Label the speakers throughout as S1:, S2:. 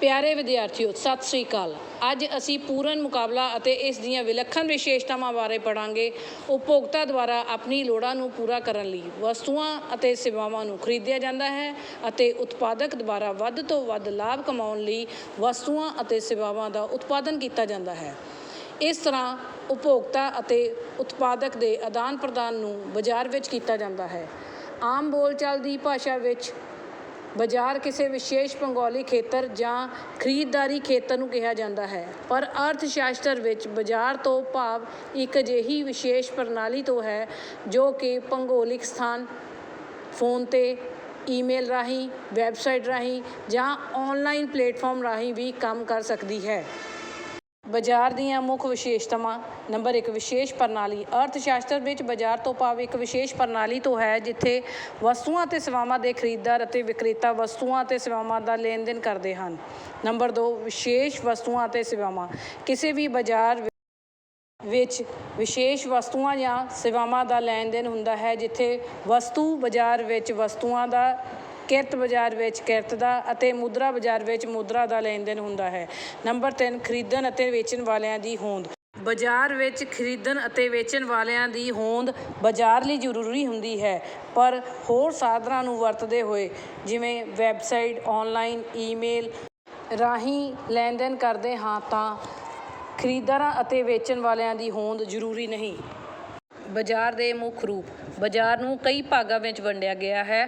S1: ਪਿਆਰੇ ਵਿਦਿਆਰਥੀਓ, ਸਤਿ ਸ੍ਰੀ ਅਕਾਲ। ਅੱਜ ਅਸੀਂ ਪੂਰਨ ਮੁਕਾਬਲਾ ਅਤੇ ਇਸ ਦੀਆਂ ਵਿਲੱਖਣ ਵਿਸ਼ੇਸ਼ਤਾਵਾਂ ਬਾਰੇ ਪੜਾਂਗੇ ਉਪਭੋਗਤਾ ਦੁਆਰਾ ਆਪਣੀ ਲੋੜਾਂ ਨੂੰ ਪੂਰਾ ਕਰਨ ਲਈ ਵਸਤੂਆਂ ਅਤੇ ਸੇਵਾਵਾਂ ਨੂੰ ਖਰੀਦਿਆ ਜਾਂਦਾ ਹੈ ਅਤੇ ਉਤਪਾਦਕ ਦੁਆਰਾ ਵੱਧ ਤੋਂ ਵੱਧ ਲਾਭ ਕਮਾਉਣ ਲਈ ਵਸਤੂਆਂ ਅਤੇ ਸੇਵਾਵਾਂ ਦਾ ਉਤਪਾਦਨ ਕੀਤਾ ਜਾਂਦਾ ਹੈ। ਇਸ ਤਰ੍ਹਾਂ ਉਪਭੋਗਤਾ ਅਤੇ ਉਤਪਾਦਕ ਦੇ ਆਦਾਨ ਪ੍ਰਦਾਨ ਨੂੰ ਬਾਜ਼ਾਰ ਵਿੱਚ ਕੀਤਾ ਜਾਂਦਾ ਹੈ। ਆਮ ਬੋਲਚਾਲ ਦੀ ਭਾਸ਼ਾ ਵਿੱਚ ਬਾਜ਼ਾਰ ਕਿਸੇ ਵਿਸ਼ੇਸ਼ ਭੂਗੋਲਿਕ ਖੇਤਰ ਜਾਂ ਖਰੀਦਦਾਰੀ ਖੇਤਰ ਨੂੰ ਕਿਹਾ ਜਾਂਦਾ ਹੈ, ਪਰ ਅਰਥਸ਼ਾਸ਼ਤਰ ਵਿੱਚ ਬਾਜ਼ਾਰ ਤੋਂ ਭਾਵ ਇੱਕ ਅਜਿਹੀ ਵਿਸ਼ੇਸ਼ ਪ੍ਰਣਾਲੀ ਤੋਂ ਹੈ ਜੋ ਕਿ ਭੂਗੋਲਿਕ ਸਥਾਨ, ਫੋਨ 'ਤੇ ਈਮੇਲ ਰਾਹੀਂ, ਵੈਬਸਾਈਟ ਰਾਹੀਂ ਜਾਂ ਆਨਲਾਈਨ ਪਲੇਟਫਾਰਮ ਰਾਹੀਂ ਵੀ ਕੰਮ ਕਰ ਸਕਦੀ ਹੈ। ਬਾਜ਼ਾਰ ਦੀਆਂ ਮੁੱਖ ਵਿਸ਼ੇਸ਼ਤਾਵਾਂ, ਨੰਬਰ 1 ਵਿਸ਼ੇਸ਼ ਪ੍ਰਣਾਲੀ, ਅਰਥਸ਼ਾਸ਼ਤਰ ਵਿੱਚ ਬਾਜ਼ਾਰ ਤੋਂ ਭਾਵ ਇੱਕ ਵਿਸ਼ੇਸ਼ ਪ੍ਰਣਾਲੀ ਤੋਂ ਹੈ, ਜਿੱਥੇ ਵਸਤੂਆਂ ਅਤੇ ਸੇਵਾਵਾਂ ਦੇ ਖਰੀਦਦਾਰ ਅਤੇ ਵਿਕਰੇਤਾ ਵਸਤੂਆਂ ਅਤੇ ਸੇਵਾਵਾਂ ਦਾ ਲੈਣ ਦੇਣ ਕਰਦੇ ਹਨ। ਨੰਬਰ 2 ਵਿਸ਼ੇਸ਼ ਵਸਤੂਆਂ ਅਤੇ ਸੇਵਾਵਾਂ। ਕਿਸੇ ਵੀ ਬਾਜ਼ਾਰ ਵਿੱਚ ਵਿਸ਼ੇਸ਼ ਵਸਤੂਆਂ ਜਾਂ ਸੇਵਾਵਾਂ ਦਾ ਲੈਣ ਦੇਣ ਹੁੰਦਾ ਹੈ, ਜਿੱਥੇ ਵਸਤੂ ਬਾਜ਼ਾਰ ਵਿੱਚ ਵਸਤੂਆਂ ਦਾ ਕਿਰਤ ਬਾਜ਼ਾਰ ਵਿੱਚ ਕਿਰਤ ਦਾ ਅਤੇ ਮੁਦਰਾ ਬਾਜ਼ਾਰ ਵਿੱਚ ਮੁਦਰਾ ਦਾ ਲੈਣ ਦੇਣ ਹੁੰਦਾ ਹੈ। ਨੰਬਰ 3 ਖਰੀਦਣ ਅਤੇ ਵੇਚਣ ਵਾਲਿਆਂ ਦੀ ਹੋਂਦ। ਬਾਜ਼ਾਰ ਵਿੱਚ ਖਰੀਦਣ ਅਤੇ ਵੇਚਣ ਵਾਲਿਆਂ ਦੀ ਹੋਂਦ ਬਾਜ਼ਾਰ ਲਈ ਜ਼ਰੂਰੀ ਹੁੰਦੀ ਹੈ, ਪਰ ਹੋਰ ਸਾਧਨਾਂ ਨੂੰ ਵਰਤਦੇ ਹੋਏ, ਜਿਵੇਂ ਵੈਬਸਾਈਟ ਆਨਲਾਈਨ ਈਮੇਲ ਰਾਹੀਂ ਲੈਣ ਦੇਣ ਕਰਦੇ ਹਾਂ ਤਾਂ ਖਰੀਦਦਾਰਾਂ ਅਤੇ ਵੇਚਣ ਵਾਲਿਆਂ ਦੀ ਹੋਂਦ ਜ਼ਰੂਰੀ ਨਹੀਂ। ਬਾਜ਼ਾਰ ਦੇ ਮੁੱਖ ਰੂਪ। ਬਾਜ਼ਾਰ ਨੂੰ ਕਈ ਭਾਗਾਂ ਵਿੱਚ ਵੰਡਿਆ ਗਿਆ ਹੈ।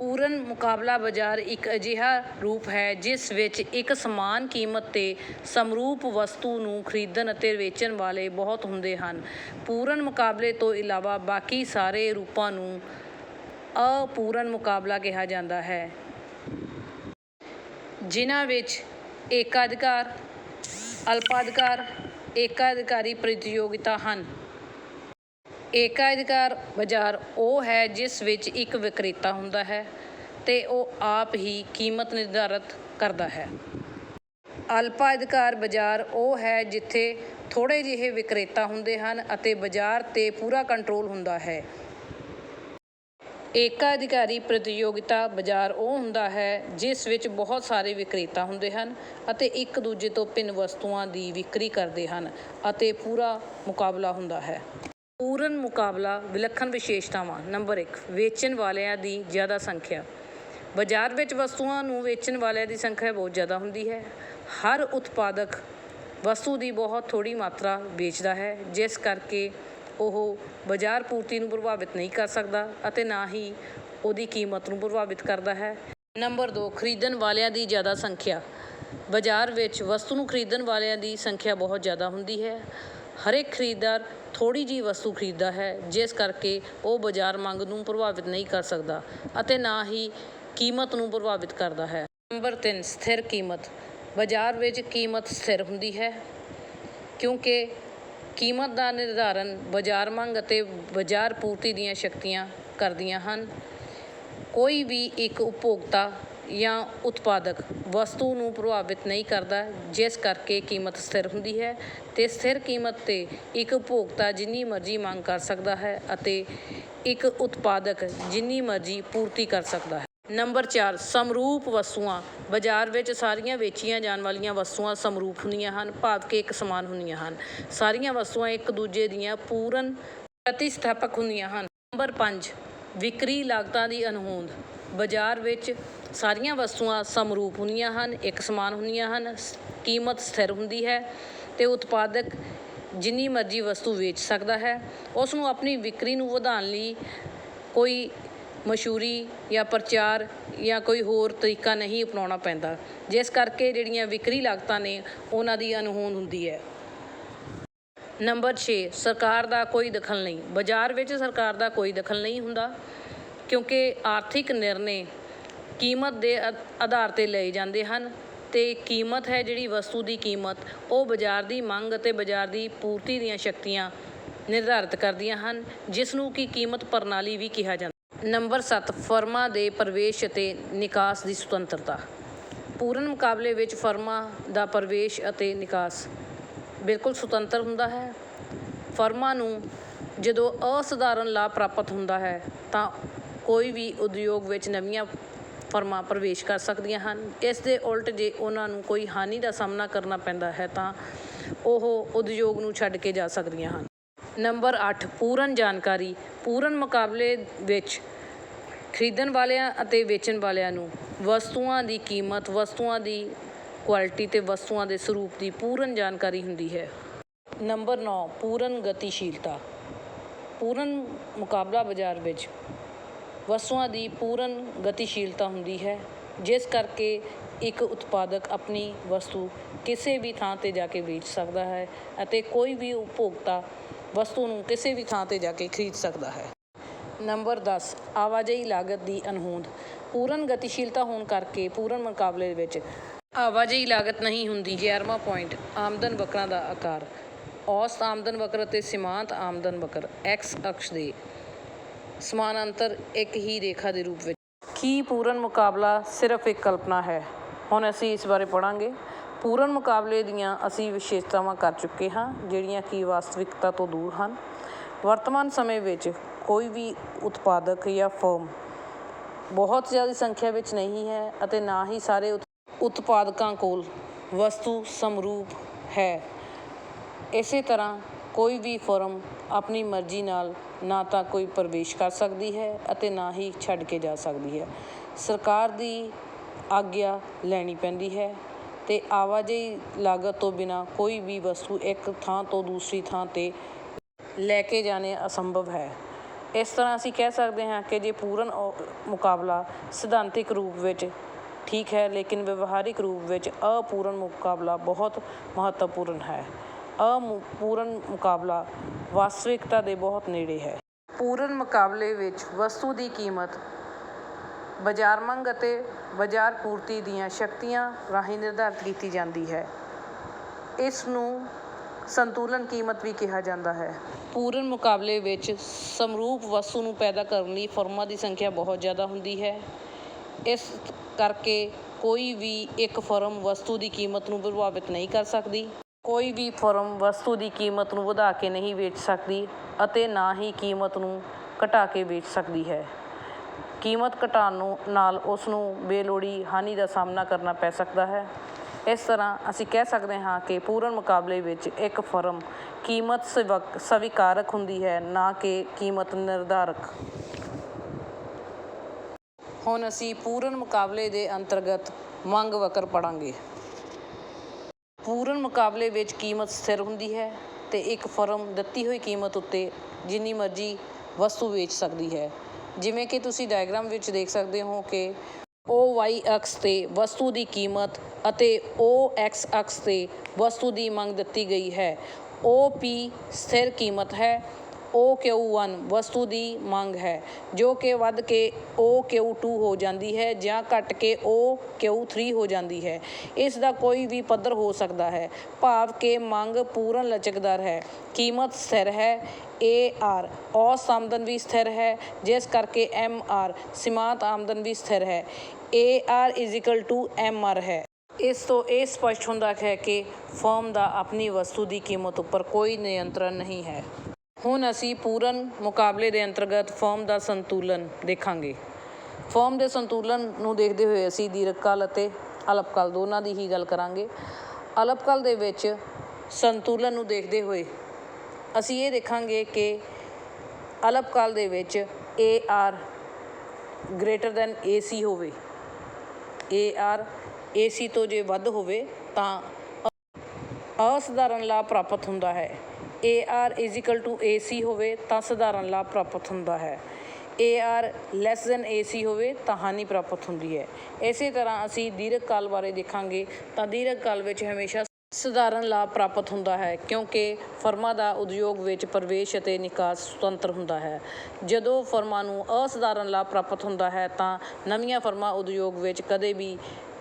S1: ਪੂਰਨ ਮੁਕਾਬਲਾ ਬਾਜ਼ਾਰ ਇੱਕ ਅਜਿਹਾ ਰੂਪ ਹੈ, ਜਿਸ ਵਿੱਚ ਇੱਕ ਸਮਾਨ ਕੀਮਤ ਤੇ ਸਮਰੂਪ ਵਸਤੂ ਨੂੰ ਖਰੀਦਣ ਅਤੇ ਵੇਚਣ ਵਾਲੇ ਬਹੁਤ ਹੁੰਦੇ ਹਨ। ਪੂਰਨ ਮੁਕਾਬਲੇ ਤੋਂ ਇਲਾਵਾ ਬਾਕੀ ਸਾਰੇ ਰੂਪਾਂ ਨੂੰ ਅਪੂਰਨ ਮੁਕਾਬਲਾ ਕਿਹਾ ਜਾਂਦਾ ਹੈ। ਜਿਨ੍ਹਾਂ ਵਿੱਚ ਏਕਾਧਿਕਾਰ, ਅਲਪਾਧਿਕਾਰ, ਏਕਾਧਿਕਾਰੀ ਪ੍ਰਤੀਯੋਗਿਤਾ ਹਨ। ਏਕਾਧਿਕਾਰ ਬਾਜ਼ਾਰ ਉਹ ਹੈ ਜਿਸ ਵਿੱਚ ਇੱਕ ਵਿਕਰੇਤਾ ਹੁੰਦਾ ਹੈ ਅਤੇ ਉਹ ਆਪ ਹੀ ਕੀਮਤ ਨਿਰਧਾਰਤ ਕਰਦਾ ਹੈ। ਅਲਪਾਧਿਕਾਰ ਬਾਜ਼ਾਰ ਉਹ ਹੈ ਜਿੱਥੇ ਥੋੜ੍ਹੇ ਜਿਹੇ ਵਿਕਰੇਤਾ ਹੁੰਦੇ ਹਨ ਅਤੇ ਬਾਜ਼ਾਰ ਤੇ ਪੂਰਾ ਕੰਟਰੋਲ ਹੁੰਦਾ ਹੈ। ਏਕਾਧਿਕਾਰੀ ਪ੍ਰਤੀਯੋਗਿਤਾ ਬਾਜ਼ਾਰ ਉਹ ਹੁੰਦਾ ਹੈ ਜਿਸ ਵਿੱਚ ਬਹੁਤ ਸਾਰੇ ਵਿਕਰੇਤਾ ਹੁੰਦੇ ਹਨ ਅਤੇ ਇੱਕ ਦੂਜੇ ਤੋਂ ਭਿੰਨ ਵਸਤੂਆਂ ਦੀ ਵਿਕਰੀ ਕਰਦੇ ਹਨ ਅਤੇ ਪੂਰਾ ਮੁਕਾਬਲਾ ਹੁੰਦਾ ਹੈ। ਪੂਰਨ ਮੁਕਾਬਲਾ ਵਿਲੱਖਣ ਵਿਸ਼ੇਸ਼ਤਾਵਾਂ, ਨੰਬਰ 1 ਵੇਚਣ ਵਾਲਿਆਂ ਦੀ ਜ਼ਿਆਦਾ ਸੰਖਿਆ। ਬਾਜ਼ਾਰ ਵਿੱਚ ਵਸਤੂਆਂ ਨੂੰ ਵੇਚਣ ਵਾਲਿਆਂ ਦੀ ਸੰਖਿਆ ਬਹੁਤ ਜ਼ਿਆਦਾ ਹੁੰਦੀ ਹੈ। ਹਰ ਉਤਪਾਦਕ ਵਸਤੂ ਦੀ ਬਹੁਤ ਥੋੜੀ ਮਾਤਰਾ ਵੇਚਦਾ ਹੈ, ਜਿਸ ਕਰਕੇ ਉਹ ਬਾਜ਼ਾਰ ਪੂਰਤੀ ਨੂੰ ਪ੍ਰਭਾਵਿਤ ਨਹੀਂ ਕਰ ਸਕਦਾ ਅਤੇ ਨਾ ਹੀ ਉਹਦੀ ਕੀਮਤ ਨੂੰ ਪ੍ਰਭਾਵਿਤ ਕਰਦਾ ਹੈ। ਨੰਬਰ 2 ਖਰੀਦਣ ਵਾਲਿਆਂ ਦੀ ਜ਼ਿਆਦਾ ਸੰਖਿਆ। ਬਾਜ਼ਾਰ ਵਿੱਚ ਵਸਤੂ ਨੂੰ ਖਰੀਦਣ ਵਾਲਿਆਂ ਦੀ ਸੰਖਿਆ ਬਹੁਤ ਜ਼ਿਆਦਾ ਹੁੰਦੀ ਹੈ। ਹਰੇਕ ਖਰੀਦਦਾਰ ਥੋੜ੍ਹੀ ਜਿਹੀ ਵਸਤੂ ਖਰੀਦਦਾ ਹੈ, ਜਿਸ ਕਰਕੇ ਉਹ ਬਾਜ਼ਾਰ ਮੰਗ ਨੂੰ ਪ੍ਰਭਾਵਿਤ ਨਹੀਂ ਕਰ ਸਕਦਾ ਅਤੇ ਨਾ ਹੀ ਕੀਮਤ ਨੂੰ ਪ੍ਰਭਾਵਿਤ ਕਰਦਾ ਹੈ। ਨੰਬਰ 3 ਸਥਿਰ ਕੀਮਤ। ਬਾਜ਼ਾਰ ਵਿੱਚ ਕੀਮਤ ਸਥਿਰ ਹੁੰਦੀ ਹੈ, ਕਿਉਂਕਿ ਕੀਮਤ ਦਾ ਨਿਰਧਾਰਨ ਬਾਜ਼ਾਰ ਮੰਗ ਅਤੇ ਬਾਜ਼ਾਰ ਪੂਰਤੀ ਦੀਆਂ ਸ਼ਕਤੀਆਂ ਕਰਦੀਆਂ ਹਨ। ਕੋਈ ਵੀ ਇੱਕ ਉਪਭੋਗਤਾ ਜਾਂ ਉਤਪਾਦਕ ਵਸਤੂ ਨੂੰ ਪ੍ਰਭਾਵਿਤ ਨਹੀਂ ਕਰਦਾ, ਜਿਸ ਕਰਕੇ ਕੀਮਤ ਸਥਿਰ ਹੁੰਦੀ ਹੈ ਅਤੇ ਸਥਿਰ ਕੀਮਤ ਤੇ ਇੱਕ ਉਪਭੋਗਤਾ ਜਿੰਨੀ ਮਰਜ਼ੀ ਮੰਗ ਕਰ ਸਕਦਾ ਹੈ ਅਤੇ ਇੱਕ ਉਤਪਾਦਕ ਜਿੰਨੀ ਮਰਜ਼ੀ ਪੂਰਤੀ ਕਰ ਸਕਦਾ ਹੈ। ਨੰਬਰ 4 ਸਮਰੂਪ ਵਸਤੂਆਂ। ਬਾਜ਼ਾਰ ਵਿੱਚ ਸਾਰੀਆਂ ਵੇਚੀਆਂ ਜਾਣ ਵਾਲੀਆਂ ਵਸਤੂਆਂ ਸਮਰੂਪ ਹੁੰਦੀਆਂ ਹਨ, ਭਾਵ ਕਿ ਇੱਕ ਸਮਾਨ ਹੁੰਦੀਆਂ ਹਨ। ਸਾਰੀਆਂ ਵਸਤੂਆਂ ਇੱਕ ਦੂਜੇ ਦੀਆਂ ਪੂਰਨ ਪ੍ਰਤੀਸਥਾਪਕ ਹੁੰਦੀਆਂ ਹਨ। ਨੰਬਰ 5 ਵਿਕਰੀ ਲਾਗਤਾਂ ਦੀ ਅਣਹੋਂਦ। ਬਾਜ਼ਾਰ ਵਿੱਚ ਸਾਰੀਆਂ ਵਸਤੂਆਂ ਸਮਰੂਪ ਹੁੰਦੀਆਂ ਹਨ, ਇੱਕ ਸਮਾਨ ਹੁੰਦੀਆਂ ਹਨ, ਸ- ਕੀਮਤ ਸਥਿਰ ਹੁੰਦੀ ਹੈ ਤੇ ਉਤਪਾਦਕ ਜਿੰਨੀ ਮਰਜ਼ੀ ਵਸਤੂ ਵੇਚ ਸਕਦਾ ਹੈ। ਉਸ ਨੂੰ ਆਪਣੀ ਵਿਕਰੀ ਨੂੰ ਵਧਾਉਣ ਲਈ ਕੋਈ ਮਸ਼ਹੂਰੀ ਜਾਂ ਪ੍ਰਚਾਰ ਜਾਂ ਕੋਈ ਹੋਰ ਤਰੀਕਾ ਨਹੀਂ ਅਪਣਾਉਣਾ ਪੈਂਦਾ, ਜਿਸ ਕਰਕੇ ਜਿਹੜੀਆਂ ਵਿਕਰੀ ਲਾਗਤਾਂ ਨੇ ਉਹਨਾਂ ਦੀ ਅਣਹੋਂਦ ਹੁੰਦੀ ਹੈ। ਨੰਬਰ 6 ਸਰਕਾਰ ਦਾ ਕੋਈ ਦਖਲ ਨਹੀਂ। ਬਾਜ਼ਾਰ ਵਿੱਚ ਸਰਕਾਰ ਦਾ ਕੋਈ ਦਖਲ ਨਹੀਂ ਹੁੰਦਾ, ਕਿਉਂਕਿ ਆਰਥਿਕ ਨਿਰਣੇ ਕੀਮਤ ਦੇ ਆ- ਆਧਾਰ ਤੇ ਲਏ ਜਾਂਦੇ ਹਨ ਅਤੇ ਕੀਮਤ ਹੈ ਜਿਹੜੀ ਵਸਤੂ ਦੀ ਕੀਮਤ, ਉਹ ਬਾਜ਼ਾਰ ਦੀ ਮੰਗ ਅਤੇ ਬਾਜ਼ਾਰ ਦੀ ਪੂਰਤੀ ਦੀਆਂ ਸ਼ਕਤੀਆਂ ਨਿਰਧਾਰਿਤ ਕਰਦੀਆਂ ਹਨ, ਜਿਸ ਨੂੰ ਕਿ ਕੀਮਤ ਪ੍ਰਣਾਲੀ ਵੀ ਕਿਹਾ ਜਾਂਦਾ ਨੰਬਰ ਸੱਤ, ਫਰਮਾਂ ਦੇ ਪ੍ਰਵੇਸ਼ ਅਤੇ ਨਿਕਾਸ ਦੀ ਸੁਤੰਤਰਤਾ। ਪੂਰਨ ਮੁਕਾਬਲੇ ਵਿੱਚ ਫਰਮਾਂ ਦਾ ਪ੍ਰਵੇਸ਼ ਅਤੇ ਨਿਕਾਸ ਬਿਲਕੁਲ ਸੁਤੰਤਰ ਹੁੰਦਾ ਹੈ। ਫਰਮਾਂ ਨੂੰ ਜਦੋਂ ਅਸਧਾਰਨ ਲਾਭ ਪ੍ਰਾਪਤ ਹੁੰਦਾ ਹੈ, ਤਾਂ ਕੋਈ ਵੀ ਉਦਯੋਗ ਵਿੱਚ ਨਵੀਆਂ ਫਰਮਾਂ ਪ੍ਰਵੇਸ਼ ਕਰ ਸਕਦੀਆਂ ਹਨ। ਇਸ ਦੇ ਉਲਟ ਜੇ ਉਹਨਾਂ ਨੂੰ ਕੋਈ ਹਾਨੀ ਦਾ ਸਾਹਮਣਾ ਕਰਨਾ ਪੈਂਦਾ ਹੈ ਤਾਂ ਉਹ ਉਦਯੋਗ ਨੂੰ ਛੱਡ ਕੇ ਜਾ ਸਕਦੀਆਂ ਹਨ। ਨੰਬਰ 8 ਪੂਰਨ ਜਾਣਕਾਰੀ। ਪੂਰਨ ਮੁਕਾਬਲੇ ਵਿੱਚ ਖਰੀਦਣ ਵਾਲਿਆਂ ਅਤੇ ਵੇਚਣ ਵਾਲਿਆਂ ਨੂੰ ਵਸਤੂਆਂ ਦੀ ਕੀਮਤ, ਵਸਤੂਆਂ ਦੀ ਕੁਆਲਿਟੀ ਤੇ ਵਸਤੂਆਂ ਦੇ ਸਰੂਪ ਦੀ ਪੂਰਨ ਜਾਣਕਾਰੀ ਹੁੰਦੀ ਹੈ। ਨੰਬਰ 9 ਪੂਰਨ ਗਤੀਸ਼ੀਲਤਾ। ਪੂਰਨ ਮੁਕਾਬਲਾ ਬਾਜ਼ਾਰ ਵਿੱਚ ਵਸਤੂਆਂ ਦੀ ਪੂਰਨ ਗਤੀਸ਼ੀਲਤਾ ਹੁੰਦੀ ਹੈ, ਜਿਸ ਕਰਕੇ ਇੱਕ ਉਤਪਾਦਕ ਆਪਣੀ ਵਸਤੂ ਕਿਸੇ ਵੀ ਥਾਂ ਤੇ ਜਾ ਕੇ ਵੇਚ ਸਕਦਾ ਹੈ ਅਤੇ ਕੋਈ ਵੀ ਉਪਭੋਗਤਾ ਵਸਤੂ ਨੂੰ ਕਿਸੇ ਵੀ ਥਾਂ ਤੇ ਜਾ ਕੇ ਖਰੀਦ ਸਕਦਾ ਹੈ। ਨੰਬਰ 10 ਆਵਾਜਾਈ ਲਾਗਤ ਦੀ ਅਣਹੋਂਦ। ਪੂਰਨ ਗਤੀਸ਼ੀਲਤਾ ਹੋਣ ਕਰਕੇ ਪੂਰਨ ਮੁਕਾਬਲੇ ਵਿੱਚ ਆਵਾਜਾਈ ਲਾਗਤ ਨਹੀਂ ਹੁੰਦੀ 11ਵਾਂ ਪੁਆਇੰਟ ਆਮਦਨ ਵਕਰਾਂ ਦਾ ਆਕਾਰ। ਔਸਤ ਆਮਦਨ ਵਕਰ ਅਤੇ ਸੀਮਾਂਤ ਆਮਦਨ ਵਕਰ ਐਕਸ ਅਕਸ਼ ਦੇ ਸਮਾਨਾਂਤਰ ਇੱਕ ਹੀ ਰੇਖਾ ਦੇ ਰੂਪ ਵਿੱਚ। ਕੀ ਪੂਰਨ ਮੁਕਾਬਲਾ ਸਿਰਫ ਇੱਕ ਕਲਪਨਾ ਹੈ? ਹੁਣ ਅਸੀਂ ਇਸ ਬਾਰੇ ਪੜਾਂਗੇ ਪੂਰਨ ਮੁਕਾਬਲੇ ਦੀਆਂ ਅਸੀਂ ਵਿਸ਼ੇਸ਼ਤਾਵਾਂ ਕਰ ਚੁੱਕੇ ਹਾਂ, ਜਿਹੜੀਆਂ ਕਿ ਵਾਸਤਵਿਕਤਾ ਤੋਂ ਦੂਰ ਹਨ। ਵਰਤਮਾਨ ਸਮੇਂ ਵਿੱਚ ਕੋਈ ਵੀ ਉਤਪਾਦਕ ਜਾਂ ਫਰਮ ਬਹੁਤ ਜ਼ਿਆਦਾ ਸੰਖਿਆ ਵਿੱਚ ਨਹੀਂ ਹੈ ਅਤੇ ਨਾ ਹੀ ਸਾਰੇ ਉਤ- ਉਤਪਾਦਕਾਂ ਕੋਲ ਵਸਤੂ ਸਮਰੂਪ ਹੈ। ਇਸੇ ਤਰ੍ਹਾਂ ਕੋਈ ਵੀ ਫਰਮ ਆਪਣੀ ਮਰਜ਼ੀ ਨਾਲ ਨਾ ਤਾਂ ਕੋਈ ਪ੍ਰਵੇਸ਼ ਕਰ ਸਕਦੀ ਹੈ ਅਤੇ ਨਾ ਹੀ ਛੱਡ ਕੇ ਜਾ ਸਕਦੀ ਹੈ। ਸਰਕਾਰ ਦੀ ਆਗਿਆ ਲੈਣੀ ਪੈਂਦੀ ਹੈ ਅਤੇ ਆਵਾਜਾਈ ਲਾਗਤ ਤੋਂ ਬਿਨਾਂ ਕੋਈ ਵੀ ਵਸਤੂ ਇੱਕ ਥਾਂ ਤੋਂ ਦੂਸਰੀ ਥਾਂ ਤੇ ਲੈ ਕੇ ਜਾਣੇ ਅਸੰਭਵ ਹੈ। ਇਸ ਤਰ੍ਹਾਂ ਅਸੀਂ ਕਹਿ ਸਕਦੇ ਹਾਂ ਕਿ ਜੇ ਪੂਰਨ ਮੁਕਾਬਲਾ ਸਿਧਾਂਤਿਕ ਰੂਪ ਵਿੱਚ ਠੀਕ ਹੈ, ਲੇਕਿਨ ਵਿਵਹਾਰਿਕ ਰੂਪ ਵਿੱਚ ਅਪੂਰਨ ਮੁਕਾਬਲਾ ਬਹੁਤ ਮਹੱਤਵਪੂਰਨ ਹੈ। ਅਪੂਰਨ ਮੁਕਾਬਲਾ ਵਾਸਤਵਿਕਤਾ ਦੇ ਬਹੁਤ ਨੇੜੇ ਹੈ। ਪੂਰਨ ਮੁਕਾਬਲੇ ਵਿੱਚ ਵਸਤੂ ਦੀ ਕੀਮਤ ਬਾਜ਼ਾਰ ਮੰਗ ਅਤੇ ਬਾਜ਼ਾਰ ਪੂਰਤੀ ਦੀਆਂ ਸ਼ਕਤੀਆਂ ਰਾਹੀਂ ਨਿਰਧਾਰਿਤ ਕੀਤੀ ਜਾਂਦੀ ਹੈ। ਇਸ ਨੂੰ ਸੰਤੁਲਨ ਕੀਮਤ ਵੀ ਕਿਹਾ ਜਾਂਦਾ ਹੈ। ਪੂਰਨ ਮੁਕਾਬਲੇ ਵਿੱਚ ਸਮਰੂਪ ਵਸਤੂ ਨੂੰ ਪੈਦਾ ਕਰਨ ਲਈ ਫਰਮਾਂ ਦੀ ਸੰਖਿਆ ਬਹੁਤ ਜ਼ਿਆਦਾ ਹੁੰਦੀ ਹੈ। ਇਸ ਕਰਕੇ ਕੋਈ ਵੀ ਇੱਕ ਫਰਮ ਵਸਤੂ ਦੀ ਕੀਮਤ ਨੂੰ ਪ੍ਰਭਾਵਿਤ ਨਹੀਂ ਕਰ ਸਕਦੀ। ਕੋਈ ਵੀ ਫਰਮ ਵਸਤੂ ਦੀ ਕੀਮਤ ਨੂੰ ਵਧਾ ਕੇ ਨਹੀਂ ਵੇਚ ਸਕਦੀ ਅਤੇ ਨਾ ਹੀ ਕੀਮਤ ਨੂੰ ਘਟਾ ਕੇ ਵੇਚ ਸਕਦੀ ਹੈ। ਕੀਮਤ ਘਟਾਉਣ ਨੂੰ ਨਾਲ ਉਸ ਨੂੰ ਬੇਲੋੜੀ ਹਾਨੀ ਦਾ ਸਾਹਮਣਾ ਕਰਨਾ ਪੈ ਸਕਦਾ ਹੈ। ਇਸ ਤਰ੍ਹਾਂ ਅਸੀਂ ਕਹਿ ਸਕਦੇ ਹਾਂ ਕਿ ਪੂਰਨ ਮੁਕਾਬਲੇ ਵਿੱਚ ਇੱਕ ਫਰਮ ਕੀਮਤ ਸਵਕ, ਸਵੀਕਾਰਕ ਹੁੰਦੀ ਹੈ, ਨਾ ਕਿ ਕੀਮਤ ਨਿਰਧਾਰਕ। ਹੁਣ ਅਸੀਂ ਪੂਰਨ ਮੁਕਾਬਲੇ ਦੇ ਅੰਤਰਗਤ ਮੰਗ ਵਕਰ ਪੜਾਂਗੇ ਪੂਰਨ ਮੁਕਾਬਲੇ ਵਿੱਚ ਕੀਮਤ ਸਥਿਰ ਹੁੰਦੀ ਹੈ ਅਤੇ ਇੱਕ ਫਰਮ ਦਿੱਤੀ ਹੋਈ ਕੀਮਤ ਉੱਤੇ ਜਿੰਨੀ ਮਰਜ਼ੀ ਵਸਤੂ ਵੇਚ ਸਕਦੀ ਹੈ। ਜਿਵੇਂ ਕਿ ਤੁਸੀਂ ਡਾਇਗਰਾਮ ਵਿੱਚ ਦੇਖ ਸਕਦੇ ਹੋ ਕਿ ਓ ਵਾਈ ਅਕਸ ਤੇ ਵਸਤੂ ਦੀ ਕੀਮਤ ਅਤੇ ਓ ਐਕਸ ਅਕਸ ਤੇ ਵਸਤੂ ਦੀ ਮੰਗ ਦਿੱਤੀ ਗਈ ਹੈ। ਓ ਪੀ ਸਥਿਰ ਕੀਮਤ ਹੈ ਓ ਕਿਊ 1 ਵਸਤੂ ਦੀ ਮੰਗ ਹੈ। ਜੋ ਕਿ ਵੱਧ ਕੇ ਓ ਕਿਊ 2 ਹੋ ਜਾਂਦੀ ਹੈ ਜਾਂ ਘਟ ਕੇ ਓ ਕਿਊ 3 ਹੋ ਜਾਂਦੀ ਹੈ? ਇਸ ਦਾ ਕੋਈ ਵੀ ਪੱਧਰ ਹੋ ਸਕਦਾ ਹੈ। ਭਾਵ ਕਿ ਮੰਗ ਪੂਰਨ ਲਚਕਦਾਰ ਹੈ। ਕੀਮਤ ਸਥਿਰ ਹੈ। ਏ ਆਰ ਔਸਤ ਆਮਦਨ ਵੀ ਸਥਿਰ ਹੈ। ਜਿਸ ਕਰਕੇ ਐਮ ਆਰ ਸੀਮਾਂਤ ਆਮਦਨ ਵੀ ਸਥਿਰ ਹੈ। A R is to M R ਹੈ। ਇਸ ਤੋਂ ਇਹ ਸਪਸ਼ਟ ਹੁੰਦਾ ਹੈ ਕਿ ਫਰਮ ਦਾ ਆਪਣੀ ਵਸਤੂ ਦੀ ਕੀਮਤ ਉੱਪਰ ਕੋਈ ਨਿਯੰਤਰਣ ਨਹੀਂ ਹੈ। ਹੁਣ ਅਸੀਂ ਪੂਰਨ ਮੁਕਾਬਲੇ ਦੇ ਅੰਤਰਗਤ ਫੋਮ ਦਾ ਸੰਤੁਲਨ ਦੇਖਾਂਗੇ। ਫੋਮ ਦੇ ਸੰਤੁਲਨ ਨੂੰ ਦੇਖਦੇ ਹੋਏ ਅਸੀਂ ਦੀਰਘਕਾਲ ਅਤੇ ਅਲਪਕਾਲ ਦੋਨਾਂ ਦੀ ਹੀ ਗੱਲ ਕਰਾਂਗੇ। ਅਲਪਕਾਲ ਦੇ ਵਿੱਚ ਸੰਤੁਲਨ ਨੂੰ ਦੇਖਦੇ ਹੋਏ ਅਸੀਂ ਇਹ ਦੇਖਾਂਗੇ ਕਿ ਅਲਪਕਾਲ ਦੇ ਵਿੱਚ A R greater than A C ਹੋਵੇ। ਏ ਆਰ ਏ ਸੀ ਤੋਂ ਜੇ ਵੱਧ ਹੋਵੇ ਤਾਂ ਅਸਧਾਰਨ ਲਾਭ ਪ੍ਰਾਪਤ ਹੁੰਦਾ ਹੈ। A R is to A C ਹੋਵੇ ਤਾਂ ਸਧਾਰਨ ਲਾਭ ਪ੍ਰਾਪਤ ਹੁੰਦਾ ਹੈ। A R less than A C ਹੋਵੇ ਤਾਂ ਹਾਨੀ ਪ੍ਰਾਪਤ ਹੁੰਦੀ ਹੈ। ਇਸੇ ਤਰ੍ਹਾਂ ਅਸੀਂ ਦੀਰਘ ਕਾਲ ਬਾਰੇ ਦੇਖਾਂਗੇ ਤਾਂ ਦੀਰਘ ਕਾਲ ਵਿੱਚ ਹਮੇਸ਼ਾ ਸਧਾਰਨ ਲਾਭ ਪ੍ਰਾਪਤ ਹੁੰਦਾ ਹੈ ਕਿਉਂਕਿ ਫਰਮਾਂ ਦਾ ਉਦਯੋਗ ਵਿੱਚ ਪ੍ਰਵੇਸ਼ ਅਤੇ ਨਿਕਾਸ ਸੁਤੰਤਰ ਹੁੰਦਾ ਹੈ। ਜਦੋਂ ਫਰਮਾਂ ਨੂੰ ਅਸਧਾਰਨ ਲਾਭ ਪ੍ਰਾਪਤ ਹੁੰਦਾ ਹੈ ਤਾਂ ਨਵੀਆਂ ਫਰਮਾਂ ਉਦਯੋਗ ਵਿੱਚ ਕਦੇ ਵੀ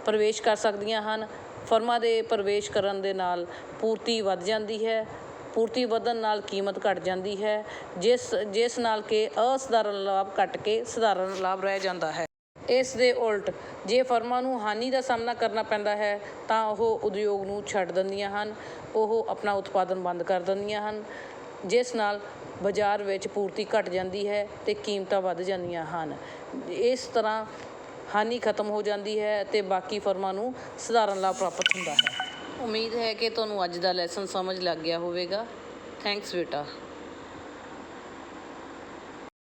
S1: ਪ੍ਰਵੇਸ਼ ਕਰ ਸਕਦੀਆਂ ਹਨ। ਫਰਮਾਂ ਦੇ ਪ੍ਰਵੇਸ਼ ਕਰਨ ਦੇ ਨਾਲ ਪੂਰਤੀ ਵੱਧ ਜਾਂਦੀ ਹੈ। ਪੂਰਤੀ ਵਧਣ ਨਾਲ ਕੀਮਤ ਘਟ ਜਾਂਦੀ ਹੈ, ਜਿਸ ਜਿਸ ਨਾਲ ਕਿ ਅਸਧਾਰਨ ਲਾਭ ਘਟ ਕੇ ਸਧਾਰਨ ਲਾਭ ਰਹਿ ਜਾਂਦਾ ਹੈ। ਇਸ ਦੇ ਉਲਟ, ਜੇ ਫਰਮਾਂ ਨੂੰ ਹਾਨੀ ਦਾ ਸਾਹਮਣਾ ਕਰਨਾ ਪੈਂਦਾ ਹੈ, ਤਾਂ ਉਹ ਉਦਯੋਗ ਨੂੰ ਛੱਡ ਦਿੰਦੀਆਂ ਹਨ, ਉਹ ਆਪਣਾ ਉਤਪਾਦਨ ਬੰਦ ਕਰ ਦਿੰਦੀਆਂ ਹਨ, ਜਿਸ ਨਾਲ ਬਾਜ਼ਾਰ ਵਿੱਚ ਪੂਰਤੀ ਘਟ ਜਾਂਦੀ ਹੈ ਤੇ ਕੀਮਤਾਂ ਵੱਧ ਜਾਂਦੀਆਂ ਹਨ। ਇਸ ਤਰ੍ਹਾਂ ਹਾਨੀ ਖਤਮ ਹੋ ਜਾਂਦੀ ਹੈ ਅਤੇ ਬਾਕੀ ਫਰਮਾਂ ਨੂੰ ਸਧਾਰਨ ਲਾਭ ਪ੍ਰਾਪਤ ਹੁੰਦਾ ਹੈ। ਉਮੀਦ ਹੈ ਕਿ ਤੁਹਾਨੂੰ ਅੱਜ ਦਾ ਲੈਸਨ ਸਮਝ ਲੱਗ ਗਿਆ ਹੋਵੇਗਾ। ਥੈਂਕਸ ਬੇਟਾ।